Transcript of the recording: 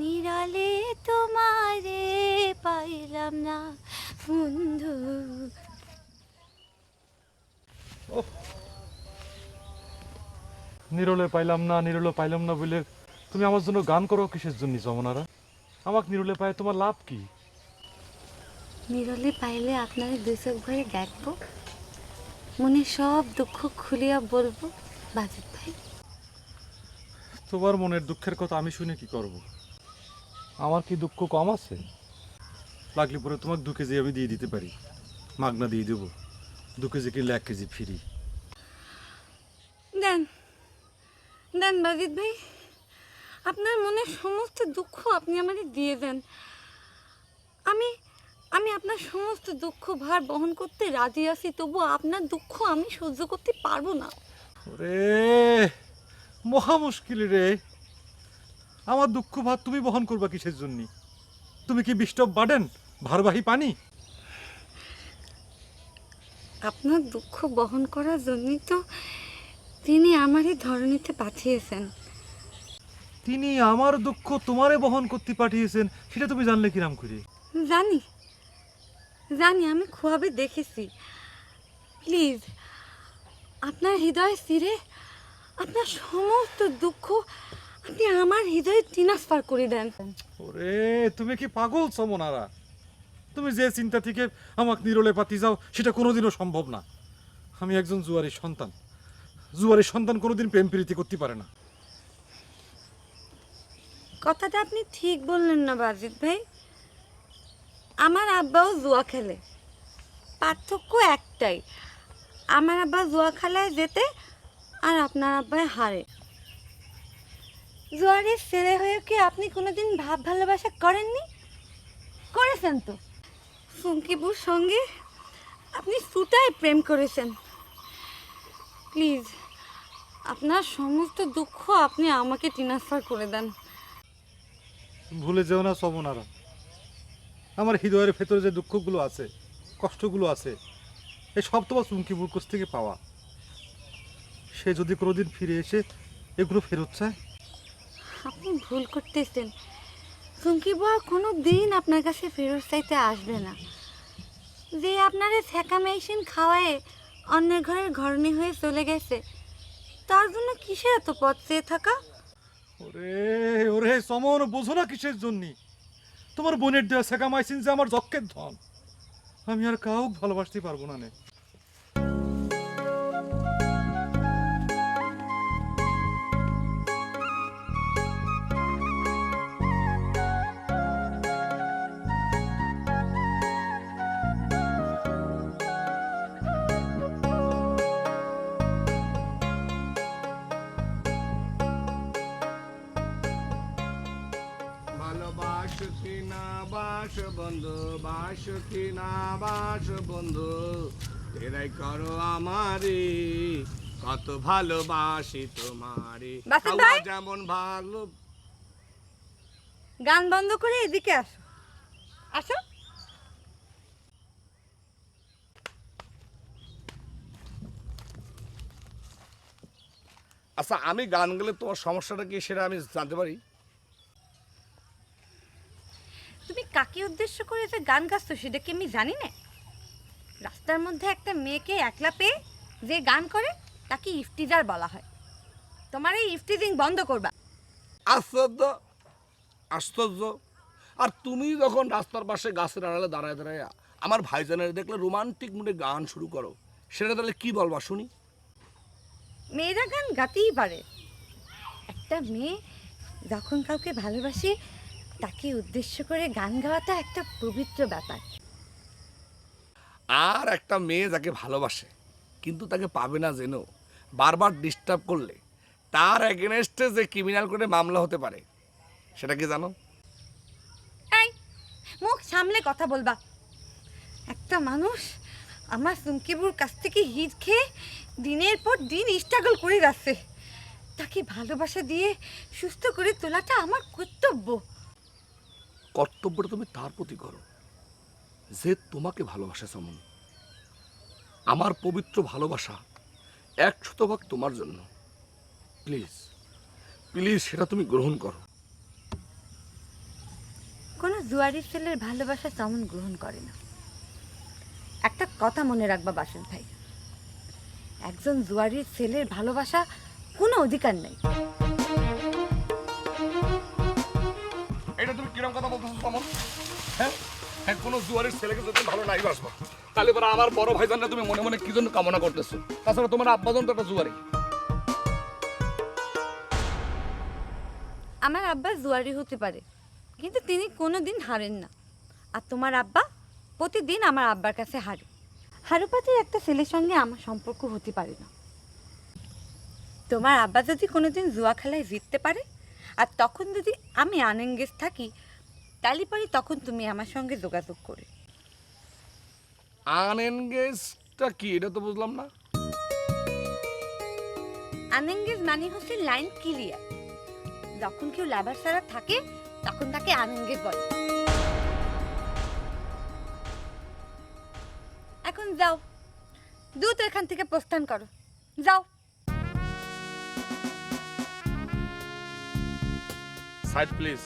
নিরালে তোমারে পাইলাম না বন্ধু। নিরলে পাইলাম না নিরলে পাইলাম না বলে তুমি আমার জন্য গান করো কিসের জন্য যমুনারা? আমাকে নিরলে পায় তোমার লাভ কি? নিরলে পাইলে আপনার দুই চোখ ভরে দেখব। মনে সব দুঃখ খুলিয়া বলব বাজিত ভাই। তোমার মনের দুঃখের কথা আমি শুনে কি করব? আমার কি দুঃখ কম আছে? লাগলে পরে তোমাকে দু কেজি আমি দিয়ে দিতে পারি। মাগনা দিয়ে দেবো। দু কেজি কিনলে এক কেজি ফ্রি। দেন। দেন বাজিত ভাই আপনার মনে সমস্ত দুঃখ আপনি আমাকে দিয়ে দেন। আমি আমি আপনার সমস্ত দুঃখ ভার বহন করতে রাজি আছি তবু আপনার দুঃখ আমি সহ্য করতে পারব না। রে মহা মুশকিল রে। আমার দুঃখ ভাত তুমি বহন করবা কিসের জন্য? তুমি কি বিষ্টব বাডেন ভারবাহী পানি? আপনার দুঃখ বহন করার জন্যই তো তিনি আমারই ধরনীতে পাঠিয়েছেন। তিনি আমার দুঃখ তোমারে বহন করতে পাঠিয়েছেন সেটা তুমি জানলে কিরাম করে জানি। জানি আমি খুয়াবে দেখেছি। প্লিজ আপনার হৃদয় স্থিরে আপনার সমস্ত দুঃখ আপনি আমার হৃদয়ে ট্রান্সফার করে দেন। ওরে তুমি কি পাগল সমনারা? তুমি যে চিন্তা থেকে আমাকে নিরলে পাতি যাও সেটা কোনোদিনও সম্ভব না। আমি একজন জুয়ারির সন্তান। জুয়ারির সন্তান কোনোদিন প্রেম প্রীতি করতে পারে না। কথাটা আপনি ঠিক বললেন না বাজিত ভাই। আমার আব্বাও জুয়া খেলে। পার্থক্য একটাই। আমার আব্বা জুয়া খেলায় যেতে আর আপনার আব্বায় হারে। জুয়ারের ছেলে হয়ে কি আপনি কোনোদিন ভাব ভালোবাসা করেননি? করেছেন তো। ফুঙ্কিপুর সঙ্গে আপনি সুতায় প্রেম করেছেন। প্লিজ আপনার সমস্ত দুঃখ আপনি আমাকে ট্রান্সফার করে দেন। ভুলে যেও না সমনারা আমার হৃদয়ের ভেতরে যে দুঃখগুলো আছে কষ্টগুলো আছে এই সব তোমার চুমকি বুরকস থেকে পাওয়া। সে যদি কোনোদিন ফিরে এসে এগুলো ফেরত চায় আপনি ভুল করতেছেন। চুমকি বুয়া কোনো দিন আপনার কাছে ফেরত চাইতে আসবে না। যে আপনারে ছ্যাঁকা মেশিন খাওয়ায় অন্যের ঘরের ঘরনি হয়ে চলে গেছে, তার জন্য কিসে এত পথ চেয়ে থাকা? ওরে ওরে সমন, বোঝো না কিসের জন্য? তোমার বোনের দেওয়া শেখা মাইসিন যে আমার যক্ষের ধন, আমি আর কাউকে ভালোবাসতে পারব না নে। না বাস বন্ধু বাস কি না বাস বন্ধু এরাই করো আমারে কত ভালোবাসি তোমারে। খাওয়া যেমন ভালো। গান বন্ধ করে এদিকে আসো। আসো। আচ্ছা আমি গান গেলে তোমার সমস্যাটা কি সেটা আমি জানতে পারি তুমি কাকে উদ্দেশ্য করে যে গান গাচ্ছ সেটা কি আমি জানি না? রাস্তার মধ্যে একটা মেয়েকে একলা পেয়ে যে গান করে তাকে ইফটিজার বলা হয়। তোমার এই ইফটিজিং বন্ধ করবা। আশ্চর্য আশ্চর্য। আর তুমি যখন রাস্তার পাশে গাছের আড়ালে দাঁড়ায় দাঁড়ায় আমার ভাইজানের দেখলে রোমান্টিক মুডে গান শুরু করো সেটা তাহলে কি বলবা শুনি? মেয়েরা গান গাতেই পারে। একটা মেয়ে যখন কাউকে ভালোবাসে তাকে উদ্দেশ্য করে গান গাওয়াটা একটা পবিত্র ব্যাপার। আর একটা মেয়ে যাকে ভালোবাসে কিন্তু তাকে পাবে না যেন বারবার ডিস্টার্ব করলে তার এগেনস্টে যে ক্রিমিনাল করে মামলা হতে পারে সেটা কি জানো? এই মুখ সামলে কথা বলবা। একটা মানুষ আমার সুমকিবুর কাছ থেকে হিট খেয়ে দিনের পর দিন স্ট্রাগল করে যাচ্ছে। তাকে ভালোবাসা দিয়ে সুস্থ করে তোলাটা আমার কর্তব্য। কর্তব্যটা তুমি তার প্রতি করো। যে তোমাকে ভালোবাসে সমন। আমার পবিত্র ভালোবাসা এক শতভাগ তোমার জন্য। প্লিজ প্লিজ সেটা তুমি গ্রহণ করো। জুয়ারি ছেলের ভালোবাসা তেমন গ্রহণ করে না। একটা কথা মনে রাখবা বাসন ভাই। একজন জুয়ারির ছেলের ভালোবাসা কোনো অধিকার নেই। কিরম কথা হ্যাঁ? হ্যাঁ জুয়ারের ছেলেকে যদি ভালো নাই বাসবো, তাহলে পরে আমার বড় ভাইজানরা তুমি মনে মনে কি জন্য কামনা তাছাড়া তোমার তো একটা জুয়ারি। আমার আব্বা জুয়ারি হতে পারে, কিন্তু তিনি কোনো দিন হারেন না। আর তোমার আব্বা প্রতিদিন আমার আব্বার কাছে হারে। হারুপাতির একটা ছেলের সঙ্গে আমার সম্পর্ক হতে পারে না। তোমার আব্বা যদি কোনোদিন জুয়া খেলায় জিততে পারে, আর তখন যদি আমি আনএঙ্গেজ থাকি তাহলে পারি তখন তুমি আমার সঙ্গে যোগাযোগ করে। আনএনগেজটা কি? এটা তো বুঝলাম না। আনএঙ্গেজ মানে হচ্ছে লাইন ক্লিয়ার। যখন কেউ লাভার ছাড়া থাকে তখন তাকে আনএঙ্গেজ বলে। এখন যাও। দ্রুত এখান থেকে প্রস্থান করো। যাও। Side please.